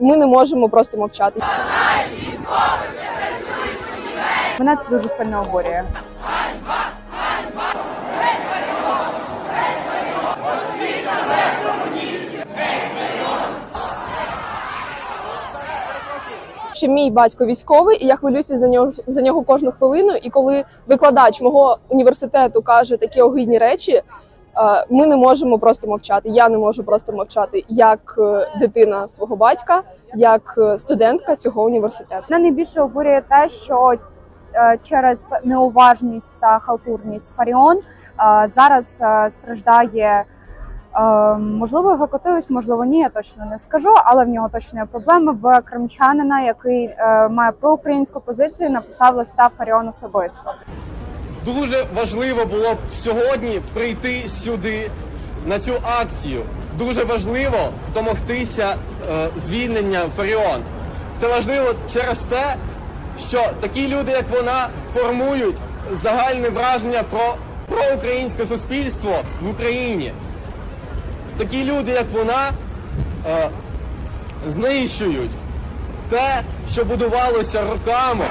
Ми не можемо просто мовчати. Мене це дуже сильно обурює. Що мій батько військовий, і я хвилююся за нього за нього кожну хвилину. І коли викладач мого університету каже такі огидні речі, ми не можемо просто мовчати. Я не можу просто мовчати як е, дитина свого батька, як е, студентка цього університету. Мене найбільше обурює те, що е, через неуважність та халтурність Фаріон зараз страждає. Можливо, його котились, можливо, ні, я точно не скажу, але в нього точно є проблеми в кримчанина, який має проукраїнську позицію, написав листа Фаріон особисто. Дуже важливо було б сьогодні прийти сюди на цю акцію. Дуже важливо домогтися е, звільнення Фаріон. Це важливо через те, що такі люди, як вона, формують загальне враження про, про українське суспільство в Україні. Такі люди, як вона, е, знищують те, що будувалося роками.